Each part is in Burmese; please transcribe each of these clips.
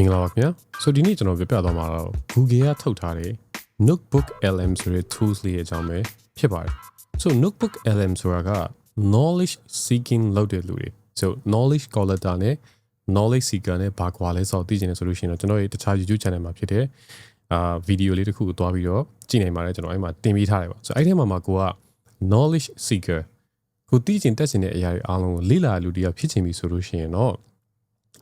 မင်္ဂလာပါခင်ဗျာဆိုဒီနေ့ကျွန်တော်ပြပြသွားမှာတော့ Google ကထုတ်ထားတဲ့ Notebook LM ဆိုတဲ့ tools လေးရဲ့အကြောင်းပဲဖြစ်ပါတယ်ဆို Notebook LM ဆိုတာက knowledge seeking လုပ်တဲ့လူတွေ so knowledge collector နဲ့ knowledge seeker နဲ့ဘာကွာလဲဆိုတော့သိချင်တယ်ဆိုလို့ရှိရင်တော့ကျွန်တော်ရဲ့တခြား YouTube channel မှာဖြစ်တဲ့အာဗီဒီယိုလေးတစ်ခုကိုတွားပြီးတော့ကြည့်နိုင်ပါတယ်ကျွန်တော်အဲ့မှာတင်ပေးထားတယ်ပေါ့ဆိုအဲ့ဒီမှာမှာကိုက knowledge seeker ကိုသိချင်တက်ချင်တဲ့အရာတွေအားလုံးကိုလေ့လာလူတယောက်ဖြစ်ချင်ပြီဆိုလို့ရှိရင်တော့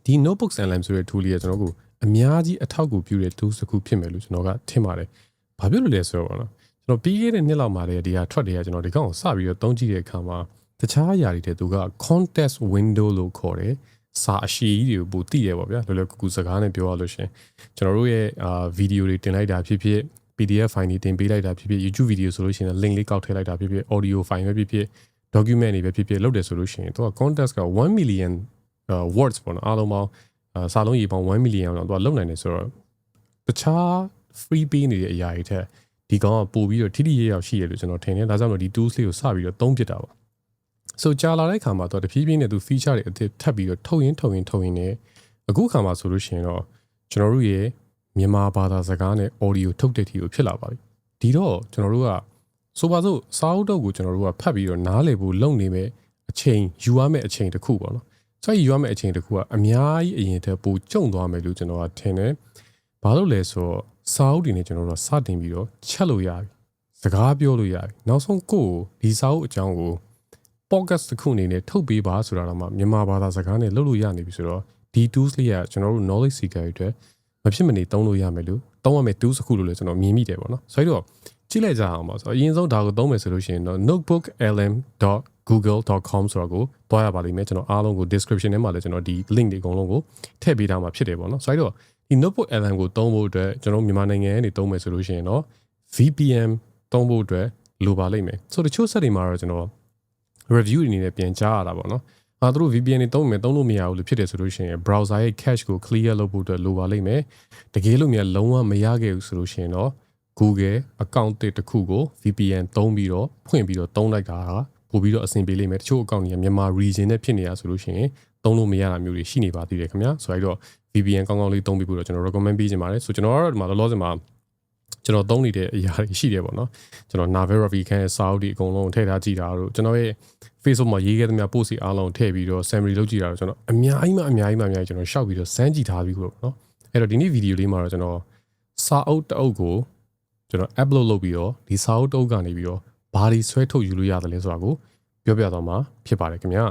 ဒီ notebooks and lem ဆိုတဲ့ tool လေးကကျွန်တော်တို့အများကြီးအထောက်အကူပြုတဲ့ tools တစ်ခုဖြစ်မယ်လို့ကျွန်တော်ကထင်ပါတယ်။ဘာဖြစ်လို့လဲဆိုတော့နော်ကျွန်တော်ပြီးခဲ့တဲ့နှစ်လောက်မှာတည်းဒီဟာထွက်တယ်ကကျွန်တော်ဒီကောင်ကိုစပြီးတော့သုံးကြည့်တဲ့အခါမှာတခြားအရာတွေတဲ့သူက context window လို့ခေါ်တယ်။စာအရှိကြီးတွေကိုပိုသိတယ်ပေါ့ဗျာလောလောကူကူစကားနဲ့ပြောရလို့ရှင်ကျွန်တော်တို့ရဲ့အာဗီဒီယိုတွေတင်လိုက်တာဖြစ်ဖြစ် PDF file တွေတင်ပေးလိုက်တာဖြစ်ဖြစ် YouTube video ဆိုလို့ရှိရင် link လေးကောက်ထည့်လိုက်တာဖြစ်ဖြစ် audio file ပဲဖြစ်ဖြစ် document တွေပဲဖြစ်ဖြစ်လုပ်တယ်ဆိုလို့ရှိရင်သူက context က1 million uh, words ပေါ့နော်အားလုံးပေါင်းအာစာလုံးရေပေါင်း1 million တော့သူကလုံနိုင်တယ်ဆိုတော့တခြား free ပေးနေတဲ့အရာတွေထက်ဒီကောင်ကပို့ပြီးတော့ထိထိရရောက်ရှိရလို့ကျွန်တော်ထင်တယ်ဒါကြောင့်မို့ဒီ tools လေးကိုစပြီးတော့သုံးပြတာပါဆိုကြာလာတဲ့ခါမှာတော့တဖြည်းဖြည်းနဲ့သူ feature တွေအသစ်ထပ်ပြီးတော့ထုတ်ရင်ထုတ်ရင်ထုတ်ရင်ねအခုခါမှာဆိုလို့ရှိရင်တော့ကျွန်တော်တို့ရဲ့မြန်မာဘာသာစကားနဲ့ audio ထုတ်တဲ့ทีကိုဖြစ်လာပါပြီဒီတော့ကျွန်တော်တို့ကဆိုပါစို့စာအုပ်တော့ကိုကျွန်တော်တို့ကဖတ်ပြီးတော့နားလည်ဖို့လုပ်နေမဲ့အချိန်ယူရမယ့်အချိန်တစ်ခုပေါ့နော် ဆိုတော့ယူရမယ့်အချိန်တစ်ခုကအများကြီးအရင်ထက်ပိုကျုံသွားမယ်လို့ကျွန်တော်ကထင်တယ်ဘာလို့လဲဆိုတော့စာအုပ်တွေနဲ့ကျွန်တော်တို့ကစတင်ပြီးတော့ချက်လို့ရပြီစကားပြောလို့ရပြီနောက်ဆုံးကိုယ်ဒီစာအုပ်အကြောင်းကို podcast တစ်ခုအနေနဲ့ထုတ်ပေးပါဆိုတာတော့မှမြန်မာဘာသာစကားနဲ့လုပ်လို့ရနေပြီဆိုတော့ဒီ tools လေးကကျွန်တော်တို့ knowledge seeker တွေအတွက်မဖြစ်မနေသုံးလို့ရမယ်လို့သုံးရမယ့် tools တစ်ခုလို့လည်းကျွန်တော်မြင်မိတယ်ပေါ့နော်ဆိုတော့ကြည့်လိုက်ကြအောင်ပါဆိုတော့အရင်ဆုံးဒါကိုသုံးမယ်ဆိုလို့ရှိရင်တော့ notebooklm.google.com ဆိုတော့ကိုတွားရပါလိမ့်မယ်ကျွန်တော်အားလုံးကို description ထဲမှာလည်းကျွန်တော်ဒီ link တွေအကုန်လုံးကိုထည့်ပေးထားမှာဖြစ်တယ်ပေါ့နော်ဆိုတော့ဒီ notebook lm ကိုသုံးဖို့အတွက်ကျွန်တော်မြန်မာနိုင်ငံကနေသုံးမယ်ဆိုလို့ရှိရင်တော့ VPN သုံးဖို့အတွက်လိုပါလိမ့်မယ်ဆိုတော့တချို့ set တွေမှာတော့ကျွန်တော် review အနေနဲ့ပြန်ကြားရတာပေါ့နော်။အာသူတို့ VPN တွေသုံးမယ်သုံးလို့မရဘူးလို့ဖြစ်တယ်ဆိုလို့ရှိရင် browser ရဲ့ cache ကို clear လုပ်ဖို့အတွက်လိုပါလိမ့်မယ်။တကယ်လို့များလုံးဝမရခဲ့ဘူးဆိုလို့ရှိရင်တော့ Google account တစ်ခုကို VPN သုံးပြီးတော့ဖွင့်ပြီးတော့သုံးလိုက်တာ ပို့ပြီးတော့အဆင်ပြေလိမ့်မယ်။တချို့ account တွေကမြန်မာ region နဲ့ဖြစ်နေရဆိုလို့ရှိရင်သုံးလို့မရတာမျိုးတွေရှိနေပါသေးတယ်ခင်ဗျာ။ဆိုတော့ VPN ကောင်းကောင်းလေးသုံးပြီးဖို့တော့ကျွန်တော် recommend ပေးချင်ပါတယ်။ဆိုကျွန်တော်ကတော့ဒီမှာလောလောဆယ်မှာကျွန်တော်သုံးနေတဲ့အရာတွေရှိတယ်ပေါ့နော်ကျွန်တော် Naver Ravi ခန်းရဲ့စာအုပ်တွေအကုန်လုံးထည့်ထားကြည့်တာတို့ကျွန်တော်ရဲ့ Facebook မှာရေးခဲ့သမျှ post တွေအားလုံးထည့်ပြီးတော့ summary လုပ်ကြည့်တာတို့ကျွန်တော်အများကြီးမှအများကြီးမှအများကြီးကျွန်တော်ရှောက်ပြီးတော့စမ်းကြည့်ထားပြီးပေါ့နော်အဲ့တော့ဒီနေ့ဗီဒီယိုလေးမှာတော့ကျွန်တော်စာအုပ်တအုပ်ကိုကျွန်တော် upload လုပ်ပြီးတော့ဒီစာအုပ်တအုပ်ကနေပြီးတော့ ဘာတွေဆွဲထုတ်ယူလို့ရတယ်လဲဆိုတာကိုပြောပြသွားမှာဖြစ်ပါတယ်ခင်ဗျာ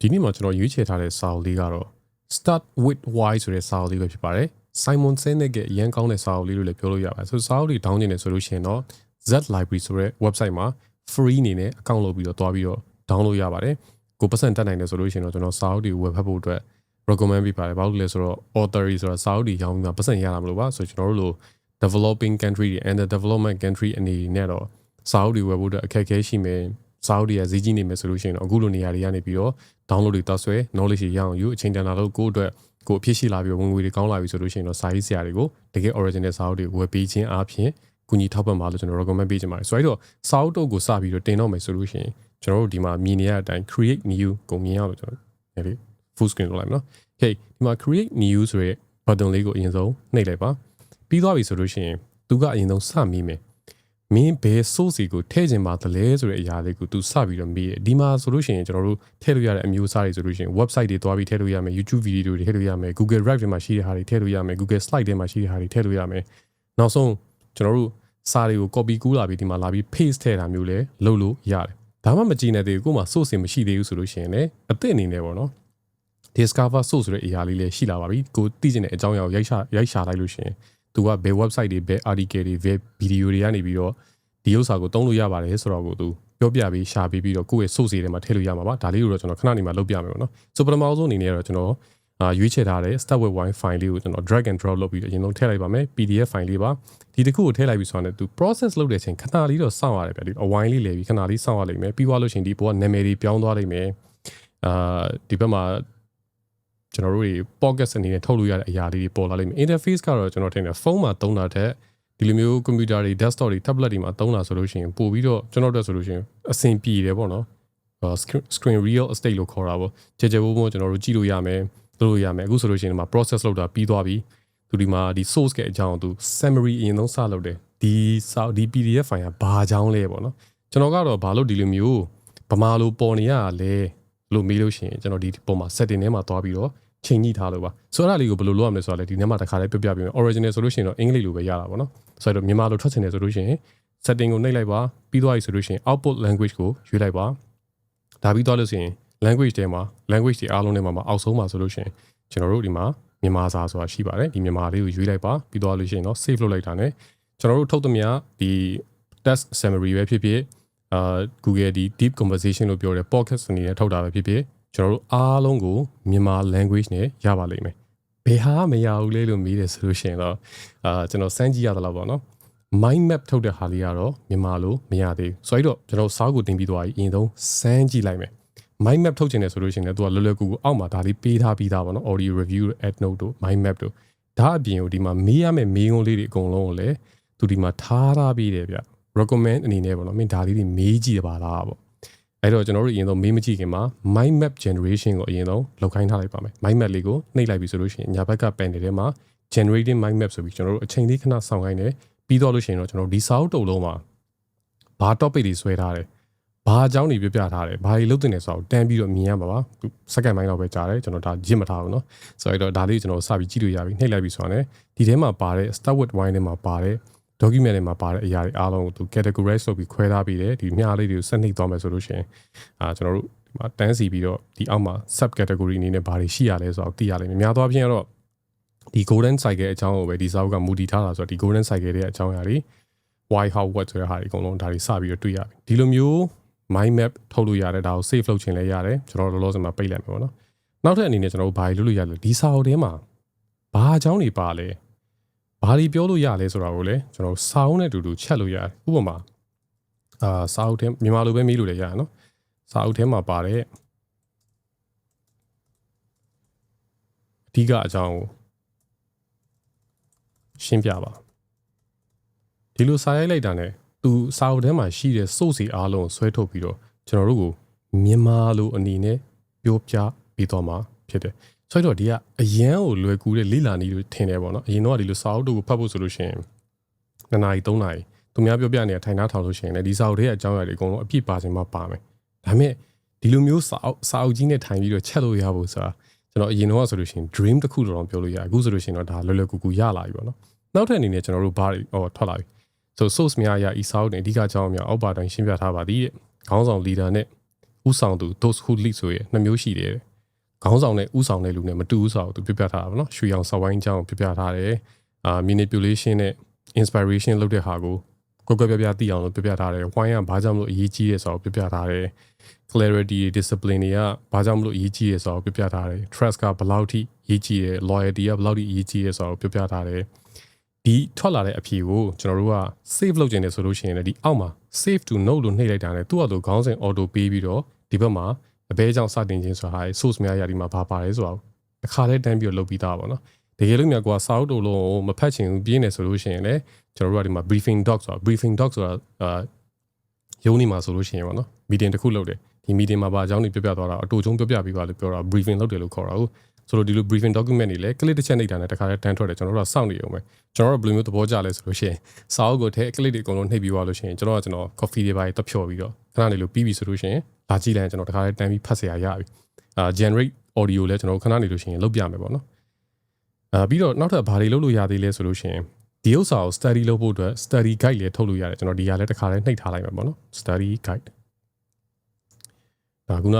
ဒီနေ့မှာကျွန်တော်ရွေးချယ်ထားတဲ့စာအုပ်လေးကတော့ start with why ဆိုတဲ့စာအုပ်လေးပဲဖြစ်ပါတယ် Simon Sinek ရဲ့အရန်ကောင်းတဲ့စာအုပ်လေးလို့လည်းပြောလို့ရပါတယ်ဆိုစာအုပ်တွေတောင်းနေတယ်ဆိုလို့ရှိရင်တော့ Z Library ဆိုတဲ့ website မှာ free အနေနဲ့ account လုပ်ပြီးတော့တွားပြီးတော့ download ရပါတယ်ကိုပတ်စံတက်နိုင်တယ်ဆိုလို့ရှိရင်တော့ကျွန်တော်စာအုပ်တွေဝယ်ဖတ်ဖို့အတွက် recommend ပေးပါတယ်ဘာလို့လဲဆိုတော့ author ဆိုတာစာအုပ်တွေရောင်းပြီးမှပတ်စံရတာမလို့ပါဆိုကျွန်တော်တို့လို developing country တွေ and the development country အနေနဲ့တော့ စာအုပ်တွေဝယ်ဖို့အတွက်အခက်အခဲရှိမယ်စာအုပ်တွေကဈေးကြီးနေမယ်ဆိုလို့ရှိရင်တော့အခုလိုနေရာတွေကနေပြီးတော့ download တွေတောက်ဆွဲ knowledge တွေရအောင်ယူအချိန်တန်တာလို့ကိုယ့်အတွက်ကိုအဖြစ်ရှိလာပြီးဝင်ငွေတွေကောင်းလာပြီဆိုလို့ရှိရင်တော့စာရေးဆရာတွေကိုတကယ် original စာအုပ်တွေဝယ်ပေးခြင်းအပြင်ကူညီထောက်ပံ့ပါလို့ကျွန်တော် recommend ပေးချင်ပါတယ်ဆိုတော့စာအုပ်တုပ်ကိုစပြီးတော့တင်တော့မယ်ဆိုလို့ရှိရင်ကျွန်တော်တို့ဒီမှာမြင်နေရတဲ့အတိုင်း create new ကိုမြင်ရအောင်ကျွန်တော်ဒီ full screen လုပ်လိုက်မယ်နော် okay ဒီမှာ create new ဆိုတဲ့ button လေးကိုအရင်ဆုံးနှိပ်လိုက်ပါပြီးသွားပြီဆိုလို့ရှိရင်သူကအရင်ဆုံးစမိမယ် မင်းဘယ် source ကိုထည့်ခြင်းပါသလဲဆိုတဲ့အရာလေးကိုသူစပြီးတော့မေးတယ်ဒီမှာဆိုလို့ရှိရင်ကျွန်တော်တို့ထည့်လို့ရတဲ့အမျိုးအစားတွေဆိုလို့ရှိရင် website တွေတွားပြီးထည့်လို့ရမယ် YouTube video တွေထည့်လို့ရမယ် Google Drive တွေမှာရှိတဲ့ဟာတွေထည့်လို့ရမယ် Google Slide တွေမှာရှိတဲ့ဟာတွေထည့်လို့ရမယ်နောက်ဆုံးကျွန်တော်တို့စာတွေကို copy ကူးလာပြီးဒီမှာလာပြီး paste ထည့်တာမျိုးလည်းလုပ်လို့ရတယ်ဒါမှမကြည့်နေသေးဘူးကို့မှာ source မရှိသေးဘူးဆိုလို့ရှိရင်လည်းအသစ်အနေနဲ့ပေါ့နော် discover source ဆိုတဲ့အရာလေးလည်းရှိလာပါပြီကိုသိချင်တဲ့အကြောင်းအရာကိုရိုက်ရှာရိုက်ရှာလိုက်လို့ရှိရင် သူကဘယ် website တွေဘယ် article တွေဘယ် video တွေကနေပြီးတော့ဒီဥစ္စာကိုသုံးလို့ရပါတယ်ဆိုတော့ကိုသူပြောပြပြီးရှာပြီးပြီးတော့ကိုယ့်ရဲ့ source တွေထဲမှာထည့်လို့ရမှာပါဒါလေးကိုတော့ကျွန်တော်ခဏနေမှာလုပ်ပြမယ်ပေါ့နော်ဆိုပထမဆုံးအနေနဲ့တော့ကျွန်တော်အာရွေးချယ်ထားတဲ့ start with wine file လေးကိုကျွန်တော် drag and drop လုပ်ပြီးအရင်ဆုံးထည့်လိုက်ပါမယ် PDF file လေးပါဒီတစ်ခုကိုထည့်လိုက်ပြီးဆိုတော့သူ process လုပ်တဲ့အချိန်ခဏလေးတော့စောင့်ရတယ်ဗျဒီအဝိုင်းလေးလဲပြီးခဏလေးစောင့်ရလိမ့်မယ်ပြီးသွားလို့ရှိရင်ဒီဘောကနာမည်တွေပြောင်းသွားလိမ့်မယ်အာဒီဘက်မှာ ကျွန်တော်တို့တွေ pocket အနေနဲ့ထုတ်လို့ရတဲ့အရာလေးတွေပေါ်လာလိမ့်မယ် interface ကတော့ကျွန်တော်ထင်တယ်ဖုန်းမှာသုံးတာတဲ့ဒီလိုမျိုးကွန်ပျူတာတွေ desktop တွေ tablet တွေမှာသုံးတာဆိုလို့ရှိရင်ပို့ပြီးတော့ကျွန်တော်တို့ဆိုလို့ရှိရင်အဆင်ပြေတယ်ပေါ့နော် screen real estate လို့ခေါ်တာပေါ့ကြကြဘိုးဘိုးကျွန်တော်တို့ကြည့်လို့ရမယ်လုပ်လို့ရမယ်အခုဆိုလို့ရှိရင်ဒီမှာ process လုပ်တာပြီးသွားပြီသူဒီမှာဒီ source ကအကြောင်းသူ summary အရင်ဆုံးစလုပ်တယ်ဒီစာဒီ PDF file ကဘာအကြောင်းလဲပေါ့နော်ကျွန်တော်ကတော့ဘာလို့ဒီလိုမျိုးဗမာလိုပေါ်နေရလဲ လို့မေးလို့ရှိရင်ကျွန်တော်ဒီပုံမှာ setting ထဲမှာသွားပြီးတော့ချိန်ညှိထားလို့ပါဆိုတော့အဲ့ဒါလေးကိုဘယ်လိုလုပ်ရမလဲဆိုတော့လေဒီနေ့မှာတစ်ခါလေးပြပြပေးမယ် original ဆိုလို့ရှိရင်တော့အင်္ဂလိပ်လိုပဲရတာပေါ့နော်ဆိုတော့မြန်မာလိုထွက်ချင်တယ်ဆိုလို့ရှိရင် setting ကိုနှိပ်လိုက်ပါပြီးသွားပြီဆိုလို့ရှိရင် output language ကိုရွေးလိုက်ပါဒါပြီးသွားလို့ရှိရင် language ထဲမှာ language တွေအားလုံးထဲမှာအောက်ဆုံးမှာဆိုလို့ရှိရင်ကျွန်တော်တို့ဒီမှာမြန်မာစာဆိုတာရှိပါတယ်ဒီမြန်မာလေးကိုရွေးလိုက်ပါပြီးသွားလို့ရှိရင်တော့ save လုပ်လိုက်တာ ਨੇ ကျွန်တော်တို့ထုတ်သမျှဒီ test summary ပဲဖြစ်ဖြစ် အာ Google ဒီ deep conversation လို့ပြောတဲ့ podcast အနေနဲ့ထုတ်တာပဲဖြစ်ဖြစ်ကျွန်တော်တို့အားလုံးကိုမြန်မာ language နဲ့ရပါလိမ့်မယ်ဘယ်ဟာမရဘူးလဲလို့မေးတယ်ဆိုလို့ရှိရင်တော့အာကျွန်တော်စမ်းကြည့်ရသလားပေါ့နော် mind map ထုတ်တဲ့ဟာလေးကတော့မြန်မာလိုမရသေးဘူးဆိုတော့ကျွန်တော်စာအုပ်ကိုတင်ပြီးသွားပြီအရင်ဆုံးစမ်းကြည့်လိုက်မယ် mind map ထုတ်ချင်တယ်ဆိုလို့ရှိရင်လည်းသူကလွယ်လွယ်ကူကူအောက်မှာဒါလေးပေးထားပြီးသားပေါ့နော် audio review add note တို့ mind map တို့ဒါအပြင်ကိုဒီမှာမေးရမယ့်မေးခွန်းလေးတွေအကုန်လုံးကိုလည်းသူဒီမှာထားထားပြီးတယ်ဗျ recommend အနေနဲ့ပေါ့နော်မင်းဒါလေးတွေမေးကြည့်ပါလားပေါ့အဲ့တော့ကျွန်တော်တို့အရင်ဆုံးမေးမကြည့်ခင်မှာ mind map generation ကိုအရင်ဆုံးလောက်ခိုင်းထားလိုက်ပါမယ် mind map လေးကိုနှိပ်လိုက်ပြီဆိုလို့ရှိရင်ညာဘက်က panel ထဲမှာ generating mind map ဆိုပြီးကျွန်တော်တို့အချိန်လေးခဏစောင့်ခိုင်းတယ်ပြီးတော့လို့ရှိရင်တော့ကျွန်တော်ဒီစာအုပ်တုပ်လုံးမှာဘာ topic တွေဆွဲထားတယ်ဘာအကြောင်းတွေပြပြထားတယ်ဘာတွေလုပ်တင်တယ်ဆိုတော့တန်းပြီးတော့မြင်ရမှာပါစက္ကန့်ပိုင်းတော့ပဲကြာတယ်ကျွန်တော်ဒါရစ်မထားဘူးเนาะဆိုတော့ဒါလေးကျွန်တော်စပြီးကြည့်လို့ရပြီနှိပ်လိုက်ပြီဆိုတော့ ਨੇ ဒီထဲမှာပါတဲ့ start with wine ထဲမှာပါတဲ့ document တွေမှာပါတဲ့အရာတွေအားလုံးကိုသူ categorize လုပ်ပြီးခွဲထားပြီးတယ်ဒီမြားလေးတွေကိုဆက်နှိပ်သွားမယ်ဆိုလို့ရှိရင်အာကျွန်တော်တို့ဒီမှာတန်းစီပြီးတော့ဒီအောက်မှာ sub category အနေနဲ့ဘာတွေရှိရလဲဆိုတော့သိရလိမ့်မယ်များသောအားဖြင့်တော့ဒီ golden cycle အကြောင်းကိုပဲဒီစာအုပ်ကမူတည်ထားတာဆိုတော့ဒီ golden cycle ရဲ့အကြောင်းအရာတွေ why how what ဆိုတဲ့ဟာတွေအကုန်လုံးဒါတွေစပြီးတော့တွေ့ရပြီဒီလိုမျိုး mind map ထုတ်လို့ရတယ်ဒါကို save လုပ်ချင်လဲရတယ်ကျွန်တော်တို့လောလောဆယ်မှာပိတ်လိုက်မယ်ပေါ့နော်နောက်ထပ်အနေနဲ့ကျွန်တော်တို့ဘာတွေလုပ်လို့ရလဲဒီစာအုပ်ထဲမှာဘာအကြောင်းတွေပါလဲ ဘာတွေပြောလို့ရလဲဆိုတာကိုလည်းကျွန်တော်စာအုပ်နဲ့အတူတူချက်လို့ရတယ်ဥပမာအာစာအုပ်ထဲမြန်မာလိုပဲမေးလို့လည်းရတယ်နော်စာအုပ်ထဲမှာပါတဲ့အဓိကအကြောင်းကိုရှင်းပြပါဒီလိုစာရိုက်လိုက်တာ ਨੇ သူစာအုပ်ထဲမှာရှိတဲ့စုပ်စီအားလုံးဆွဲထုတ်ပြီးတော့ကျွန်တော်တို့ကိုမြန်မာလိုအနေနဲ့ပြောပြပေးတော့မှာဖြစ်တယ် ဆိုတော့ဒီကအရန်ကိုလွယ်ကူတဲ့လိလာနီလို့ထင်တယ်ပေါ့နော်အရင်တော့ဒီလိုစာအုပ်တို့ကိုဖတ်ဖို့ဆိုလို့ရှိရင်2နာရီ3နာရီသူများပြောပြနေတဲ့ထိုင်နှားထောင်လို့ရှိရင်လည်းဒီစာအုပ်တွေရဲ့အကြောင်းအရာတွေအကုန်လုံးအပြည့်ပါစင်မှပါမယ်ဒါပေမဲ့ဒီလိုမျိုးစာအုပ်စာအုပ်ကြီးနဲ့ထိုင်ပြီးတော့ချက်လို့ရဖို့ဆိုတာကျွန်တော်အရင်တော့ဆိုလို့ရှိရင် dream တစ်ခုတော့ပြောလို့ရအခုဆိုလို့ရှိရင်တော့ဒါလွယ်လွယ်ကူကူရလာပြီပေါ့နော်နောက်ထပ်အနေနဲ့ကျွန်တော်တို့ဘာတွေဟောထွက်လာပြီဆို source များအရာဤစာအုပ်နဲ့အဓိကအကြောင်းများအောက်ပါတိုင်းရှင်းပြထားပါသည်တဲ့ခေါင်းဆောင် leader နဲ့ဥဆောင်သူ those who lead ဆိုရနှစ်မျိုးရှိတယ် ခေါင်းဆောင်နဲ့ဥဆောင်တဲ့လူနဲ့မတူဘူးဆိုတော့သူပြပြထားတာပေါ့နော်ရွှေအောင်စောက်ဝိုင်းအကြောင်းပြပြထားတယ်အာ manipulation နဲ့ inspiration လုပ်တဲ့ဟာကိုကိုယ်ကိုယ်ပြပြသိအောင်လို့ပြပြထားတယ်ဝိုင်းကဘာကြောင့်မလို့အရေးကြီးရဲဆိုတော့ပြပြထားတယ် clarity discipline တွေကဘာကြောင့်မလို့အရေးကြီးရဲဆိုတော့ပြပြထားတယ် trust ကဘယ်လောက်ထိအရေးကြီးရဲ loyalty ကဘယ်လောက်ထိအရေးကြီးရဲဆိုတော့ပြပြထားတယ်ဒီထွက်လာတဲ့အဖြေကိုကျွန်တော်တို့က save လုပ်ခြင်းနဲ့ဆိုလို့ရှိရင်လည်းဒီအောက်မှာ save to note လို့နှိပ်လိုက်တာနဲ့သူ့အတူခေါင်းစဉ် auto ပေးပြီးတော့ဒီဘက်မှာ အဘဲကြောင့်စတင်ခြင်းဆိုတာဟာ source များရာဒီမှာဘာပါတယ်ဆိုတော့တစ်ခါတည်းတန်းပြီးတော့လုပ်ပြီးသားပါတော့တကယ်လို့များကွာစာအုပ်တို့လုံးကိုမဖတ်ချင်ဘူးပြင်းနေဆိုလို့ရှိရင်လည်းကျွန်တော်တို့ကဒီမှာ briefing doc ဆိုတာ briefing doc ဆိုတာအာရုံးနေမှာဆိုလို့ရှိရင်ပေါ့နော် meeting တစ်ခုလုပ်တယ်ဒီ meeting မှာဘာအကြောင်းတွေပြပြသွားတာအတူချုံပြပြပြီးပါလို့ပြောတာ briefing လုပ်တယ်လို့ခေါ်တာဟုတ် ဆိုတော့ဒီလို briefing document တွေလည်း click တစ်ချက်နှိပ်တာနဲ့တခါတည်းတန်းထွက်တယ်ကျွန်တော်တို့ကစောင့်နေအောင်ပဲကျွန်တော်တို့ဘယ်လိုမျိုးသဘောကျလဲဆိုလို့ရှိရင်စာအုပ်ကိုထဲ click တွေအကုန်လုံးနှိပ်ပြီးသွားလို့ရှိရင်ကျွန်တော်ကကျွန်တော် coffee တွေပါတက်ဖြော်ပြီးတော့ခဏလေးလို့ပြီးပြီဆိုလို့ရှိရင်လာကြည့်လိုက်ရင်ကျွန်တော်တခါတည်းတန်းပြီးဖတ်စရာရပြီအာ generate audio လည်းကျွန်တော်ခဏနေလို့ရှိရင်လုပ်ပြမယ်ပေါ့နော်အာပြီးတော့နောက်ထပ်ဘာတွေလုပ်လို့ရသေးလဲဆိုလို့ရှိရင်ဒီဥစ္စာကို study လုပ်ဖို့အတွက် study guide လည်းထုတ်လို့ရတယ်ကျွန်တော်ဒီဟာလည်းတစ်ခါလည်းနှိပ်ထားလိုက်မှာပေါ့နော် study guide ဒါကက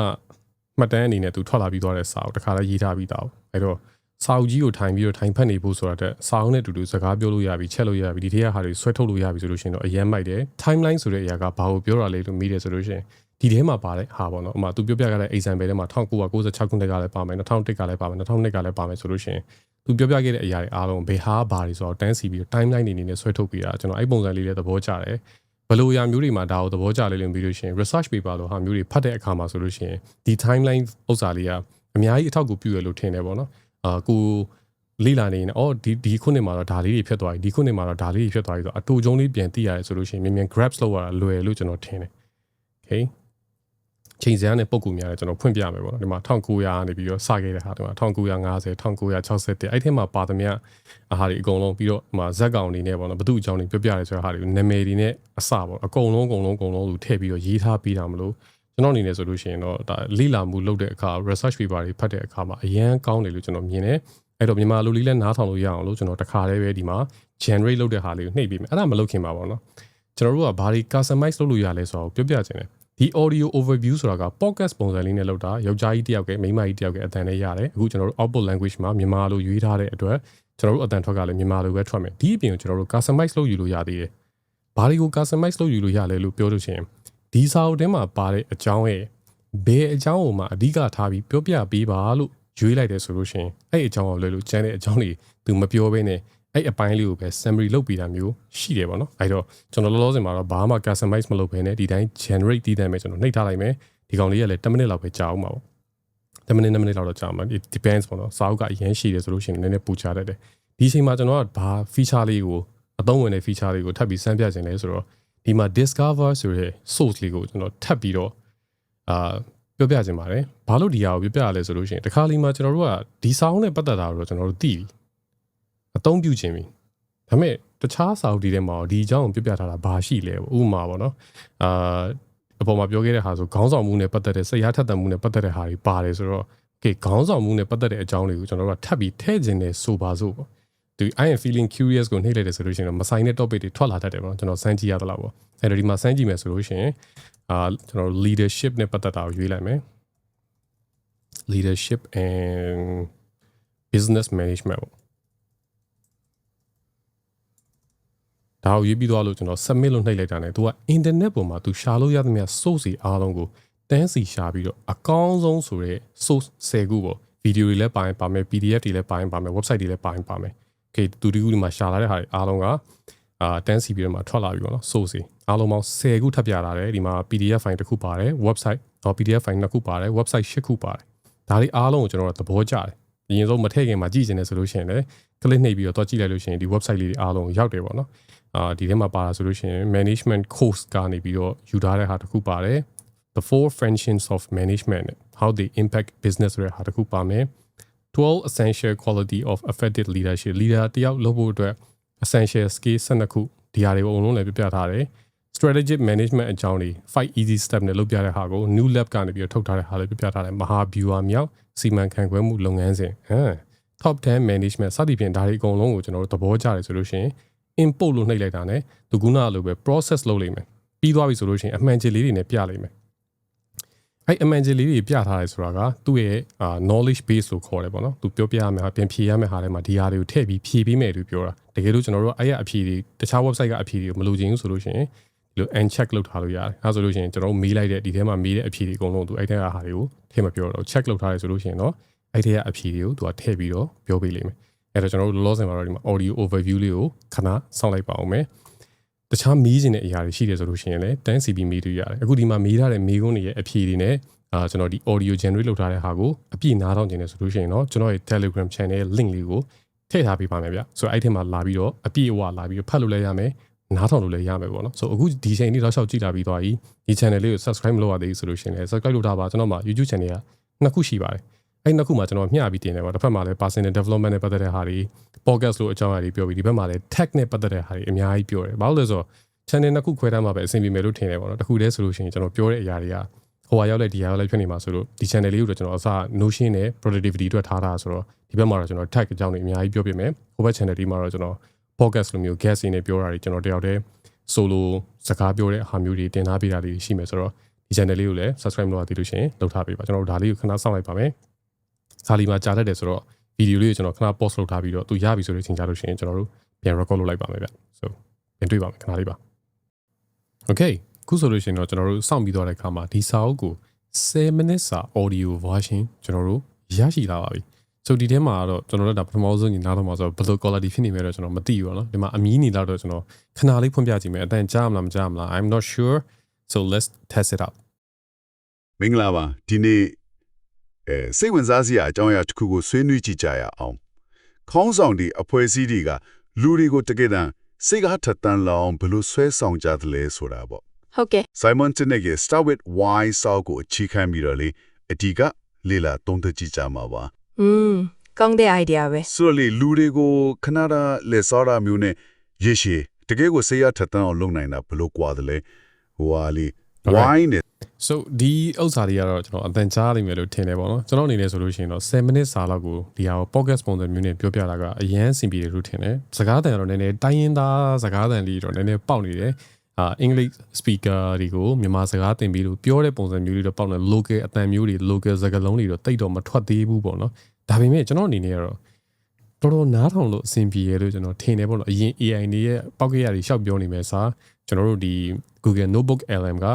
မှတ်တမ်းအနေနဲ့သူထွက်လာပြီးသွားတဲ့စာကိုတစ်ခါလည်းရေးထားပြီးသား။အဲ့တော့စာအုပ်ကြီးကိုထိုင်ပြီးတော့ထိုင်ဖတ်နေဖို့ဆိုတာတဲ့စာအုပ်နဲ့အတူတူစကားပြောလို့ရပြီချက်လို့ရပြီဒီထဲကဟာတွေဆွဲထုတ်လို့ရပြီဆိုလို့ရှိရင်တော့အရင်မိုက်တယ် timeline ဆိုတဲ့အရာကဘာကိုပြောတာလဲလို့မိတယ်ဆိုလို့ရှိရင်ဒီထဲမှာပါတဲ့ဟာပေါ့နော်ဥပမာသူပြောပြခဲ့တဲ့ example ထဲမှာ1996ခုနှစ်ကလည်းပါမယ်2001ကလည်းပါမယ်2002ကလည်းပါမယ်ဆိုလို့ရှိရင်သူပြောပြခဲ့တဲ့အရာတွေအားလုံးဘယ်ဟာဘာတွေဆိုတော့တန်းစီပြီး timeline နေနေနဲ့ဆွဲထုတ်ပြီးတာကျွန်တော်အဲ့ပုံစံလေးလေးသဘောကျတယ် ဘယ်လိုအရာမျိုးတွေမှာဒါကိုသဘောကျလေးလင်းပြီးလို့ရှိရင် research paper လိုဟာမျိုးတွေဖတ်တဲ့အခါမှာဆိုလို့ရှိရင်ဒီ timeline ဥစ္စာလေးကအများကြီးအထောက်အကူပြုရလို့ထင်တယ်ပေါ့နော်အာကိုလေ့လာနေရင်အော်ဒီဒီခုနှစ်မှာတော့ဒါလေးတွေဖြစ်သွားပြီဒီခုနှစ်မှာတော့ဒါလေးတွေဖြစ်သွားပြီဆိုတော့အတူချုံလေးပြန်သိရတယ်ဆိုလို့ရှိရင်မြန်မြန် grabs လောက်ရတာလွယ်လို့ကျွန်တော်ထင်တယ် okay ချိန်စရာနဲ့ပုံကူများတယ်ကျွန်တော်ဖွင့်ပြမယ်ပေါ့နော်ဒီမှာ1900ကနေပြီးတော့စခဲ့တဲ့ဟာဒီမှာ1950 1961အဲ့ထဲမှာပါသမျှအဟာတွေအကုန်လုံးပြီးတော့ဒီမှာဇက်ကောင်တွေနဲ့ပေါ့နော်ဘသူအကြောင်းတွေပြောပြရဲဆိုတဲ့ဟာတွေနာမည်တွေနဲ့အစပေါ့အကုန်လုံးအကုန်လုံးအကုန်လုံးသူထည့်ပြီးတော့ရေးထားပြီးတာမလို့ကျွန်တော်အနေနဲ့ဆိုလို့ရှိရင်တော့ဒါလိလာမှုလုပ်တဲ့အခါ research paper တွေဖတ်တဲ့အခါမှာအရန်ကောင်းတယ်လို့ကျွန်တော်မြင်တယ်အဲ့တော့မြန်မာလူလေးလည်းနားထောင်လို့ရအောင်လို့ကျွန်တော်တခါတည်းပဲဒီမှာ generate လုပ်တဲ့ဟာလေးကိုနှိပ်ပြီးမယ်အဲ့ဒါမလုပ်ခင်ပါပေါ့နော်ကျွန်တော်တို့ကဘာတွေ customize လုပ်လို့ရလဲဆိုတော့ပြောပြခြင်းတယ် ဒီ audio overview ဆိုတာက podcast ပုံစံလေးနဲ့လုပ်တာယောက်ျားကြီးတယောက်ကမိန်းမကြီးတယောက်ကအတန်နဲ့ရတယ်အခုကျွန်တော်တို့ output language မှာမြန်မာလိုရွေးထားတဲ့အတွက်ကျွန်တော်တို့အတန်ထွက်ကလည်းမြန်မာလိုပဲထွက်မယ်ဒီအပြင်ကိုကျွန်တော်တို့ customize လုပ်ယူလို့ရသေးတယ်ဘာတွေကို customize လုပ်ယူလို့ရလဲလို့ပြောလို့ရှိရင်ဒီစာအုပ်ထဲမှာပါတဲ့အကြောင်းရဲ့ဘယ်အကြောင်းကိုမှအဓိကထားပြီးပြောပြပေးပါလို့ရွေးလိုက်တယ်ဆိုလို့ရှိရင်အဲ့အကြောင်းကိုလည်းလို့ကျန်တဲ့အကြောင်းတွေသူမပြောဘဲနဲ့ အဲ့အပိုင်းလေးကိုပဲ summary လုပ်ပေးတာမျိုးရှိတယ်ပေါ့နော်အဲ့တော့ကျွန်တော်လောလောဆယ်မှာတော့ဘာမှ customize မလုပ်ဘဲနဲ့ဒီတိုင်း generate တည်တယ်မယ်ကျွန်တော်နှိပ်ထားလိုက်မယ်ဒီကောင်လေးကလည်း10မိနစ်လောက်ပဲကြာအောင်ပါပေါ့10မိနစ်10မိနစ်လောက်တော့ကြာမှာ it depends ပေါ့နော်စာအုပ်ကအရင်ရှိတယ်ဆိုလို့ရှိရင်နည်းနည်းပူချတတ်တယ်ဒီအချိန်မှာကျွန်တော်ကဘာ feature လေးကိုအသုံးဝင်တဲ့ feature လေးကိုထပ်ပြီးစမ်းပြခြင်းလဲဆိုတော့ဒီမှာ discover ဆိုတဲ့ source လေးကိုကျွန်တော်ထပ်ပြီးတော့အာပြောပြခြင်းပါတယ်ဘာလို့ဒီဟာကိုပြောပြရလဲဆိုလို့ရှိရင်တခါလီမှာကျွန်တော်တို့ကဒီစာအုပ်နဲ့ပတ်သက်တာတော့ကျွန်တော်တို့သိပြီ အသုံးပြုခြင်းပြီဒါပေမဲ့တခြားစာအုပ်တွေထဲမှာဒီအကြောင်းကိုပြပြထားတာဘာရှိလဲဥပမာပေါ့နော်အာအပေါ်မှာပြောခဲ့တဲ့ဟာဆိုခေါင်းဆောင်မှုနဲ့ပတ်သက်တဲ့စိတ်အားထက်သန်မှုနဲ့ပတ်သက်တဲ့ဟာတွေပါတယ်ဆိုတော့ okay ခေါင်းဆောင်မှုနဲ့ပတ်သက်တဲ့အကြောင်းတွေကိုကျွန်တော်တို့ကထပ်ပြီးထည့်ခြင်းနဲ့ဆိုပါစို့ပေါ့ဒီ I am feeling curious ကိုနှိပ်လိုက်တယ်ဆိုလို့ရှိရင်တော့မဆိုင်တဲ့ topic တွေထွက်လာတတ်တယ်ပေါ့ကျွန်တော်စမ်းကြည့်ရသလားပေါ့အဲ့တော့ဒီမှာစမ်းကြည့်မယ်ဆိုလို့ရှိရင်အာကျွန်တော် leadership နဲ့ပတ်သက်တာကိုရွေးလိုက်မယ် leadership and business management ပေါ့ ဒါကိုရေးပြီးသွားလို့ကျွန်တော် submit လုပ်နှိပ်လိုက်တာ ਨੇ तू က internet ပေါ်မှာ तू ရှာလို့ရသမျှ source တွေအားလုံးကိုတန်းစီရှာပြီးတော့အကောင်းဆုံးဆိုတဲ့ source 10ခုပေါ့ဗီဒီယိုတွေလည်းပါရင်ပါမယ် PDF တွေလည်းပါရင်ပါမယ် website တွေလည်းပါရင်ပါမယ် okay သူဒီခုဒီမှာရှာလာတဲ့ဟာတွေအားလုံးကအာတန်းစီပြီးတော့မှထွက်လာပြီပေါ့နော် source တွေအားလုံးပေါင်း10ခုထပ်ပြလာတယ်ဒီမှာ PDF file တစ်ခုပါတယ် website တော့ PDF file နှစ်ခုပါတယ် website 10ခုပါတယ်ဒါတွေအားလုံးကိုကျွန်တော်တို့သဘောကျတယ်အရင်ဆုံးမထည့်ခင်မှာကြည့်နေတယ်ဆိုလို့ရှိရင်လည်း click နှိပ်ပြီးတော့တော့ကြည့်လိုက်လို့ရှိရင်ဒီ website လေးတွေအားလုံးရောက်တယ်ပေါ့နော် အာဒီထဲမှာပါတာဆိုလို့ရှိရင် management course ကနေပြီးတော့ယူထားတဲ့ဟာတစ်ခုပါတယ် the four functions of management how they impact business ဆိုတဲ့ဟာတစ်ခုပါမယ်12 essential quality of effective leadership leader တယောက်လုပ်ဖို့အတွက် essential skill 12ခုဒီဟာတွေကိုအုံလုံးလည်းပြပြထားတယ် strategic management အကြောင်းတွေ5 easy step နဲ့လုပ်ပြတဲ့ဟာကို new lab ကနေပြီးတော့ထုတ်ထားတဲ့ဟာလေးပြပြထားတယ်မဟာဗျူဟာမြောက်စီမံခန့်ခွဲမှုလုပ်ငန်းစဉ်ဟမ် top 10 management စသဖြင့်ဒါတွေအကုန်လုံးကိုကျွန်တော်တို့သဘောကျတယ်ဆိုလို့ရှိရင် import လို့နှိပ်လိုက်တာ ਨੇ သူကနာလိုပဲ process လုပ်လိုက်မယ်ပြီးသွားပြီဆိုလို့ရှိရင်အမှန်ကြီးလေးတွေနဲ့ပြလိုက်မယ်အဲ့အမှန်ကြီးလေးတွေပြထားတယ်ဆိုတာကသူ့ရဲ့ knowledge base လို့ခေါ်တယ်ပေါ့နော်သူပြောပြရမယ်ဟာပြင်ဖြေရမယ်ဟာထဲမှာဒီဟာတွေကိုထည့်ပြီးဖြေပေးမယ်လို့ပြောတာတကယ်လို့ကျွန်တော်တို့အဲ့ရအဖြေတွေတခြား website ကအဖြေတွေကိုမလိုချင်ဘူးဆိုလို့ရှိရင်ဒီလို uncheck လုပ်ထားလို့ရတယ်အဲဆိုလို့ရှိရင်ကျွန်တော်မေးလိုက်တဲ့ဒီထဲမှာမေးတဲ့အဖြေတွေအကုန်လုံးသူအဲ့ထဲကဟာတွေကိုထည့်မပြောတော့ check လုပ်ထားတယ်ဆိုလို့ရှိရင်တော့အဲ့ထဲကအဖြေတွေကိုသူကထည့်ပြီးတော့ပြောပေးလိမ့်မယ် အဲ့တော့ကျွန်တော်တို့လောလောဆယ်မှာတော့ဒီမှာ audio overview လေးကိုခဏစောင့်လိုက်ပါအောင်မယ်တခြားမေးခြင်းတဲ့အရာတွေရှိတယ်ဆိုလို့ရှိရင်လည်းတန်း CP မေးလို့ရတယ်အခုဒီမှာမေးထားတဲ့မေးခွန်းတွေရဲ့အဖြေတွေနဲ့အာကျွန်တော်ဒီ audio generate လုပ်ထားတဲ့ဟာကိုအပြည့်နားထောင်ခြင်းနဲ့ဆိုလို့ရှိရင်တော့ကျွန်တော်ရဲ့ Telegram channel link လေးကိုထည့်ထားပေးပါမယ်ဗျဆိုတော့အဲ့ထဲမှာလာပြီးတော့အပြည့်အဝလာပြီးတော့ဖတ်လို့လည်းရမယ်နားထောင်လို့လည်းရမယ်ပေါ့နော်ဆိုအခုဒီချိန်လေးတော့ရှောက်ကြည့်လာပြီးသွားပြီဒီ channel လေးကို subscribe မလုပ်ရသေးဘူးဆိုလို့ရှိရင်လည်း subscribe လုပ်ထားပါကျွန်တော်မှာ YouTube channel ကနှစ်ခုရှိပါတယ် အဲ့နှစ်ခုမှာကျွန်တော်မျှပြီးတင်တယ်ပေါ့တစ်ဖက်မှာလည်း personal development နဲ့ပတ်သက်တဲ့ဟာတွေ podcast လို့အကြောင်းအရာတွေပြောပြီးဒီဘက်မှာလည်း tech နဲ့ပတ်သက်တဲ့ဟာတွေအများကြီးပြောတယ်ဘာလို့လဲဆိုတော့ channel နှစ်ခုခွဲထားမှာပဲအဆင်ပြေမယ်လို့ထင်တယ်ပေါ့နော်တစ်ခုတည်းဆိုလို့ရှိရင်ကျွန်တော်ပြောတဲ့အရာတွေကဟိုဟာရောက်လိုက်ဒီဟာရောက်လိုက်ဖြစ်နေမှာဆိုလို့ဒီ channel လေးကိုတော့ကျွန်တော်အစ notion နဲ့ productivity အတွက်ထားတာဆိုတော့ဒီဘက်မှာတော့ကျွန်တော် tech အကြောင်းတွေအများကြီးပြောပြမယ်ဟိုဘက် channel ဒီမှာတော့ကျွန်တော် podcast လိုမျိုး guest တွေနဲ့ပြောတာတွေကျွန်တော်တယောက်တည်း solo စကားပြောတဲ့အားမျိုးတွေတင်ထားပေးတာတွေရှိမယ်ဆိုတော့ဒီ channel လေးကိုလည်း subscribe လုပ်ရသေးလို့ရှိရင်လုပ်ထားပေးပါကျွန်တော်တို့ဒါလေးကိုခဏစောင့်လိုက်ပါမယ် ဇာလီမှာကြာတတ်တယ်ဆိုတော့ဗီဒီယိုလေးကိုကျွန်တော်ခဏ post လုပ်ထားပြီးတော့သူရပြီဆိုတဲ့အချိန်ကြာလို့ရှိရင်ကျွန်တော်တို့ပြန် record လုပ်လိုက်ပါမယ်ဗျ so ပြန်တွေ့ပါမယ်ခဏလေးပါ okay ခုဆိုလို့ရှိရင်တော့ကျွန်တော်တို့စောင့်ပြီးသွားတဲ့အခါမှာဒီစာအုပ်ကို10 minutes စာ audio version ကျွန်တော်တို့ရရှိလာပါပြီဆိုဒီထဲမှာတော့ကျွန်တော်တို့ဒါပထမဆုံးညီနားတော့မှာဆိုဘယ်လို quality ဖြစ်နေမယ်တော့ကျွန်တော်မသိဘူးပေါ့နော်ဒီမှာအမီးနေတော့တော့ကျွန်တော်ခဏလေးဖွင့်ပြကြည့်မယ်အတန်ကြားမလားမကြားမလား I'm not sure so let's test it out မင်္ဂလာပါဒီနေ့ အဲစိတ်ဝင်စားစရာအကြောင်းအရာတစ်ခုကိုဆွေးနွေးကြည့်ကြရအောင်ခေါင်းဆောင်တွေအဖွဲ့အစည်းတွေကလူတွေကိုတကယ်တမ်းစိတ်ကားထက်သန်လောင်ဘယ်လိုဆွဲဆောင်ကြသလဲဆိုတာပေါ့ဟုတ်ကဲ့ Simon Sinek ရဲ့ Start with Why စောက်ကိုအခြေခံပြီးတော့လေအဒီကလေလာသုံးသပ်ကြည့်ကြမှာပါอืมကောင်းတဲ့ idea ပဲဆိုတော့လေလူတွေကိုခဏတာလက်စောတာမျိုးနဲ့ရေရှည်တကယ်ကိုဆေးရထက်သန်အောင်လုပ်နိုင်တာဘလို့ကွာတယ်လဲဟိုဟာလေ Why နဲ့ so ဒီဥစ္စာတွေကတော့ကျွန်တော်အတန်ကြားလိမ့်မယ်လို့ထင်တယ်ပေါ့နော်ကျွန်တော်အနေနဲ့ဆိုလို့ရှိရင်တော့7 minutes စာလောက်ကိုဒီဟာကို podcast ပုံစံမျိုးနဲ့ပြောပြတာကအရန်အဆင်ပြေတယ်လို့ထင်တယ်စကားတန်ကတော့နည်းနည်းတိုင်းရင်းသားစကားတန်လေးတော့နည်းနည်းပေါက်နေတယ်အာအင်္ဂလိပ် speaker တွေကိုမြန်မာစကားသင်ပြီးလို့ပြောတဲ့ပုံစံမျိုးလေးတော့ပေါက်နေ local အတန်မျိုးတွေ local စကားလုံးတွေတော့တိတ်တော့မထွက်သေးဘူးပေါ့နော်ဒါပေမဲ့ကျွန်တော်အနေနဲ့ကတော့တော်တော်နားထောင်လို့အဆင်ပြေရလို့ကျွန်တော်ထင်တယ်ပေါ့နော်အရင် AI တွေရဲ့ပောက်ကရတွေရှောက်ပြောနေမယ်စာကျွန်တော်တို့ဒီ Google Notebook LM က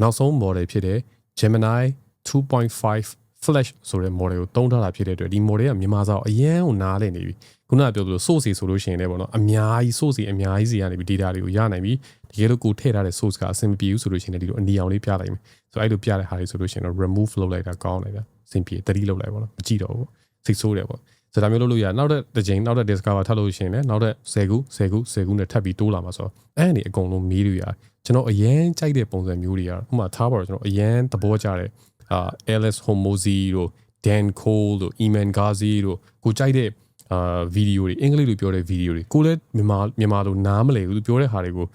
နောက်ဆုံး model ဖြစ်တဲ့ Gemini 2.5 Flash ဆိုတဲ့ model ကိုတုံးထားတာဖြစ်တဲ့အတွက်ဒီ model ကမြန်မာစာကိုအရင်ကနားလည်နေပြီခုနကပြောသလို source စီဆိုလို့ရှိရင်လည်းပေါ့နော်အများကြီး source စီအများကြီးစီကနေပြီး data တွေကိုရနိုင်ပြီတကယ်လို့ကိုထည့်ထားတဲ့ source ကအဆင်မပြေဘူးဆိုလို့ရှိရင်လည်းဒီလိုအနီအောင်လေးပြလိုက်မယ်ဆိုတော့အဲ့လိုပြတဲ့ဟာတွေဆိုလို့ရှိရင်တော့ remove လုပ်လိုက်တာကောင်းတယ်ဗျအဆင်ပြေတတိလုပ်လိုက်ပေါ့နော်မကြည့်တော့ဘူးစိတ်ဆိုးတယ်ပေါ့ဆိုတော့ဒါမျိုးလုပ်လို့ရနောက်တဲ့တစ်ချိန်နောက်တဲ့ discover ထပ်လို့ရှိရင်လည်းနောက်တဲ့10ခု10ခု10ခုနဲ့ထပ်ပြီးတိုးလာမှာဆိုတော့အဲ့ဒီအကုန်လုံးမီးလို့ရ ကျွန်တော်အရန်ကြိုက်တဲ့ပုံစံမျိုးတွေကဥပမာထားပါတော့ကျွန်တော်အရန်သဘောကျတဲ့အာ Alice Homozy တို့ Dan Cole တို့ Eman Ghazi တို့ကိုကြိုက်တဲ့အာဗီဒီယိုတွေအင်္ဂလိပ်လိုပြောတဲ့ဗီဒီယိုတွေကိုလည်းမြန်မာမြန်မာလိုနားမလည်ဘူးသူပြောတဲ့ဟာတွေကို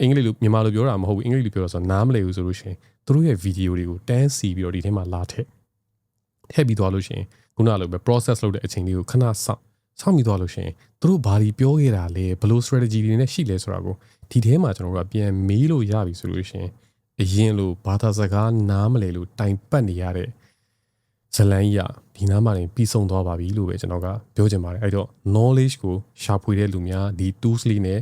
အင်္ဂလိပ်လိုမြန်မာလိုပြောတာမဟုတ်ဘူးအင်္ဂလိပ်လိုပြောတာဆိုတော့နားမလည်ဘူးဆိုလို့ရှိရင်သူတို့ရဲ့ဗီဒီယိုတွေကိုတန်းစီပြီးတော့ဒီထဲမှာလာထည့်ထည့်ပြီးသွားလို့ရှိရင်ခုနလိုပဲ process လုပ်တဲ့အချိန်လေးကိုခဏစောင့် စောင့်ပြီးသွားလို့ရှိရင်သူတို့ဘာတွေပြောခဲ့တာလဲဘယ်လို strategy တွေနဲ့ရှိလဲဆိုတာကိုဒီထဲမှာကျွန်တော်တို့ကပြန်မေးလို့ရပြီဆိုလို့ရှိရင်အရင်လိုဘာသာစကားနားမလည်လို့တိုင်ပတ်နေရတဲ့ဇလန်ကြီးကဒီနားမှာတင်ပြီးဆုံးသွားပါပြီလို့ပဲကျွန်တော်ကပြောချင်ပါတယ်အဲ့တော့ knowledge ကိုရှာဖွေတဲ့လူများဒီ tools လေးနဲ့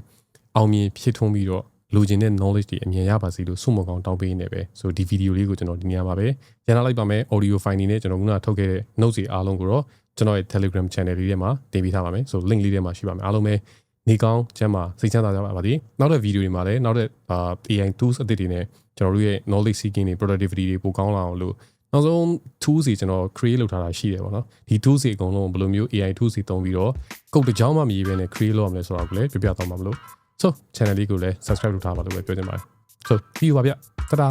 အောင်မြင်ဖြစ်ထွန်းပြီးတော့လိုချင်တဲ့ knowledge တွေအမြင်ရပါစေလို့ဆုမွန်ကောင်းတောင်းပေးနေပဲဆိုဒီဗီဒီယိုလေးကိုကျွန်တော်ဒီနေရာမှာပဲရန်လိုက်ပါမယ် audio file နေနဲ့ကျွန်တော်ခုနထုတ်ခဲ့တဲ့ notes တွေအားလုံးကိုတော့ ကျွန်တော်ရဲ့ Telegram channel လေးထဲမှာတင်ပေးထားပါမယ်ဆို link လေးထဲမှာရှိပါမယ်အားလုံးပဲနေကောင်းကျမ်းမှာစိတ်ချမ်းသာကြပါပါသည်နောက်တဲ့ဗီဒီယိုတွေမှာလည်းနောက်တဲ့အာ AI tools အသစ်တွေနဲ့ကျွန်တော်တို့ရဲ့ knowledge seeking တွေ productivity တွေပိုကောင်းလာအောင်လို့နောက်ဆုံး tools တွေကျွန်တော် create လုပ်ထားတာရှိတယ်ပေါ့နော်ဒီ tools တွေအကုန်လုံးဘယ်လိုမျိုး AI tools တွေသုံးပြီးတော့ကုတ်တစ်ကြောင်းမှမရေးဘဲနဲ့ create လုပ်ရမလဲဆိုတော့ကိုလည်းပြပြသွားမှာမလို့ so channel လေးကိုလည်း subscribe လုပ်ထားပါလို့ပဲပြောချင်ပါတယ် so ပြီးပါဗျတဒါ